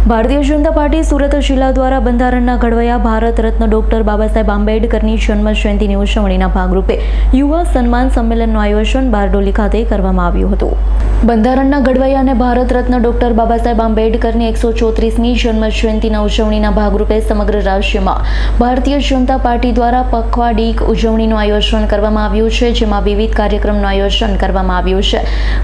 Bharatiya Janata party Surat જિલ્લા દ્વારા બંધારણના ઘડવૈયા ભારત રત્ન ડોક્ટર બાબા સાહેબ આંબેડકરની જન્મજયંતિની ઉજવણીના ભાગરૂપે યુવા સન્માન સંમેલનનું આયોજન બારડોલી ખાતે કરવામાં આવ્યું હતું. બંધારણના ઘડવૈયા અને ભારત રત્ન ડોક્ટર બાબા સાહેબ આંબેડકરની એકસો ચોત્રીસમી જન્મજયંતિના ઉજવણીના ભાગરૂપે સમગ્ર રાજ્યમાં ભારતીય જનતા પાર્ટી દ્વારા પખવાડીક ઉજવણીનું આયોજન કરવામાં આવ્યું છે, જેમાં વિવિધ કાર્યક્રમનું આયોજન કરવામાં આવ્યું છે.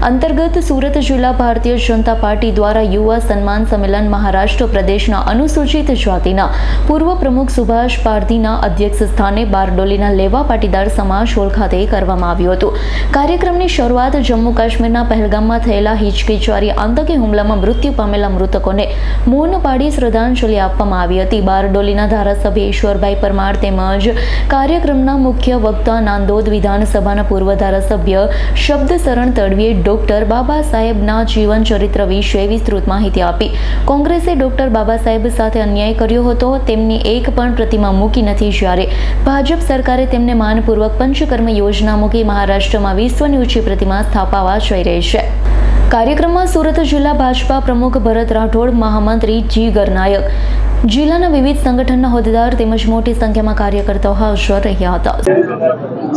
અંતર્ગત સુરત જિલ્લા ભારતીય જનતા પાર્ટી દ્વારા યુવા સન્માન સંમેલન મહારાષ્ટ્ર પ્રદેશના અનુસૂચિત જાતિના પૂર્વ પ્રમુખ સુભાષ પારધીના અધ્યક્ષ સ્થાને બારડોલીના લેવા પાટીદાર સમાજ હોલ ખાતે કરવામાં આવ્યું હતું. કાર્યક્રમની શરૂઆત જમ્મુ કાશ્મીરના પહેલગામમાં થયેલા હિચકિચારી આતંકી હુમલામાં મૃત્યુ પામેલા મૃતકોને મૌન પાડી શ્રદ્ધાંજલિ આપવામાં આવી હતી. બારડોલીના ધારાસભ્ય ઈશ્વરભાઈ પરમાર તેમજ કાર્યક્રમના મુખ્ય વક્તા નાંદોદ વિધાનસભાના પૂર્વ ધારાસભ્ય શબ્દશરણ તડવીએ ડોક્ટર બાબા સાહેબના જીવન ચરિત્ર વિશે વિસ્તૃત માહિતી આપી. કોંગ્રેસે ડોક્ટર બાબા સાહેબ સાથે અન્યાય કર્યો હતો. તેમની એક પણ પ્રતિમા મૂકી નથી જ્યારે ભાજપ સરકારે તેમને માનપૂર્વક પંચકર્મ યોજના મૂકી મહારાષ્ટ્રમાં વિશ્વની ઊંચી પ્રતિમા સ્થાપવા જઈ રહી છે. કાર્યક્રમમાં સુરત જિલ્લા ભાજપા પ્રમુખ ભરત રાઠોડ, મહામંત્રી જી ગરનાયક. જિલ્લાના વિવિધ સંગઠનના હોદ્દેદાર તેમજ મોટી સંખ્યામાં કાર્યકર્તાઓ હાજર રહ્યા હતા.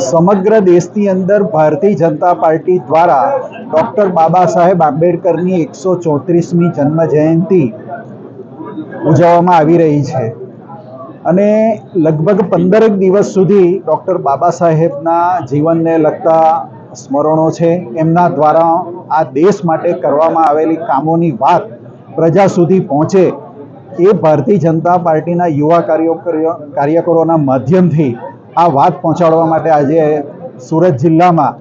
સમગ્ર દેશની અંદર ભારતીય જનતા પાર્ટી દ્વારા ડૉક્ટર બાબા સાહેબ આંબેડકરની એકસો ચોત્રીસમી જન્મ જયંતિ ઉજવવામાં આવી રહી છે. અને લગભગ પંદરેક દિવસ સુધી ડૉક્ટર બાબા સાહેબના જીવનને લગતા સ્મરણો છે. એમના દ્વારા આ દેશ માટે કરવામાં આવેલી કામોની વાત પ્રજા સુધી પહોંચે એ ભારતીય જનતા પાર્ટીના યુવા કાર્યકરો કાર્યકરોના માધ્યમથી આ વાત પહોંચાડવા માટે આજે સુરત જિલ્લામાં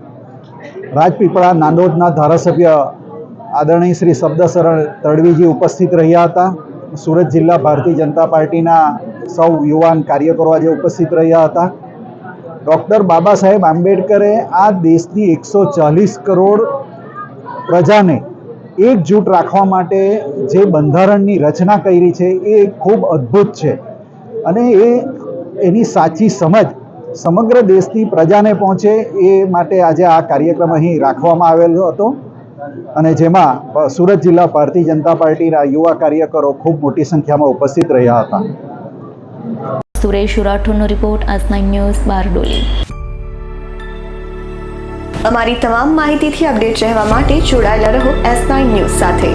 રાજપીપળા નાંદોદના ધારાસભ્ય આદરણીય શ્રી શબ્દશરણ તડવીજી ઉપસ્થિત રહ્યા હતા. સુરત જિલ્લા ભારતીય જનતા પાર્ટીના સૌ યુવાન કાર્યકરો આજે ઉપસ્થિત રહ્યા હતા. ડૉક્ટર બાબા સાહેબ આંબેડકરે આ દેશની એકસો ચાલીસ કરોડ પ્રજાને એકજૂટ રાખવા માટે જે બંધારણની રચના કરી છે, એ ખૂબ અદ્ભુત છે. અને એ એની સાચી સમજ સમગ્ર દેશની પ્રજાને પહોંચે, એ માટે આજે આ કાર્યક્રમ અહીં રાખવામાં આવેલો હતો. અને જેમાં સુરત જિલ્લા ભારતીય જનતા પાર્ટીના યુવા કાર્યકરો ખૂબ મોટી સંખ્યામાં ઉપસ્થિત રહ્યા હતા. સુરેશ રાઠોડનો રિપોર્ટ આજ નાઇન ન્યૂઝ બારડોલી. અમારી તમામ માહિતીથી અપડેટ રહેવા માટે જોડાયેલા રહો એસ નાઇન ન્યૂઝ સાથે.